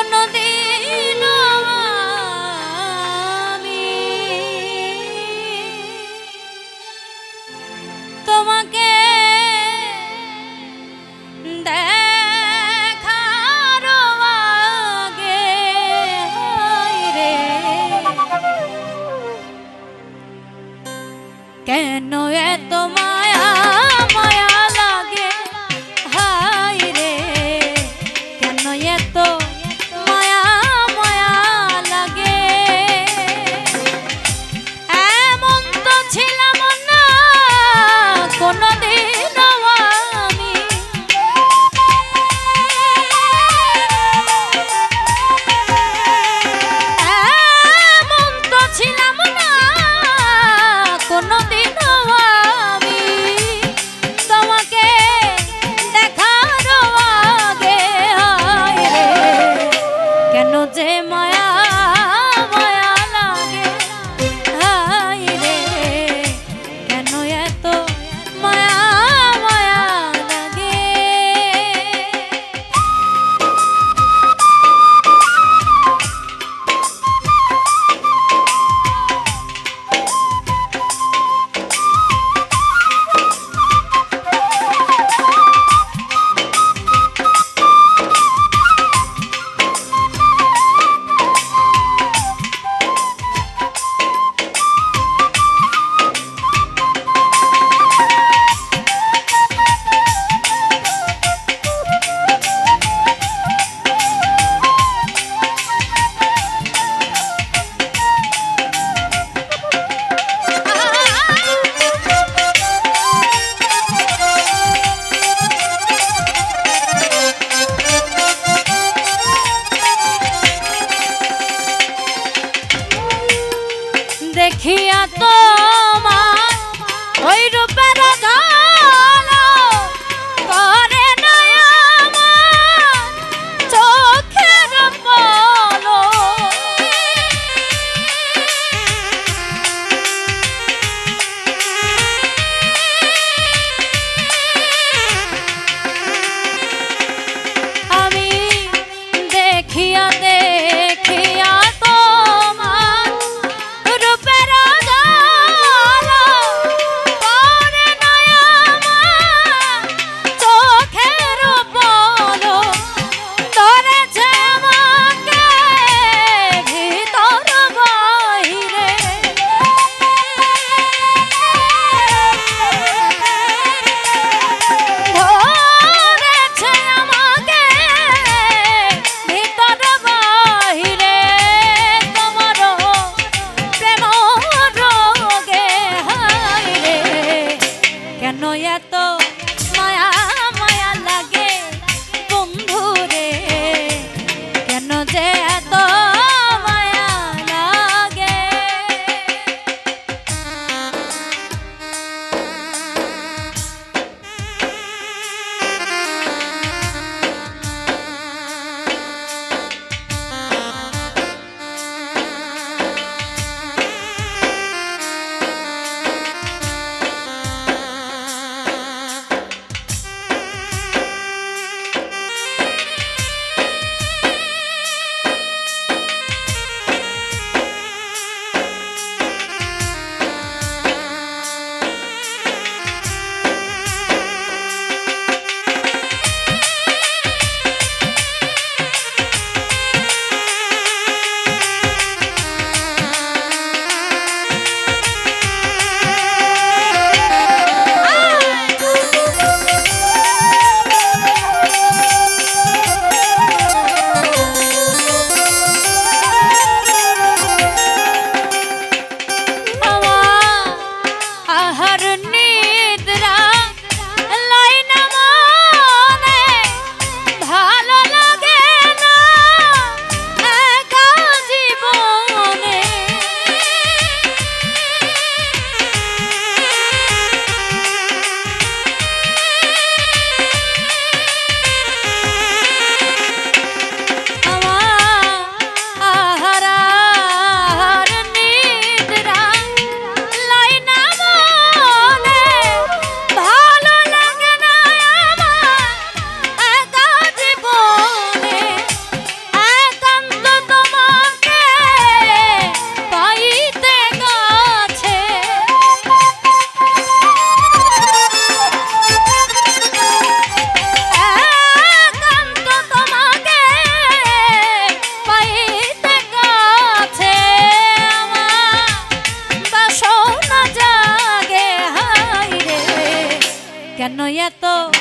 কোনদিন আমি তোমাকে দেখার আগে রে। কেন এত মা দেখিয়া তোমার ওই রূপের এত মায়া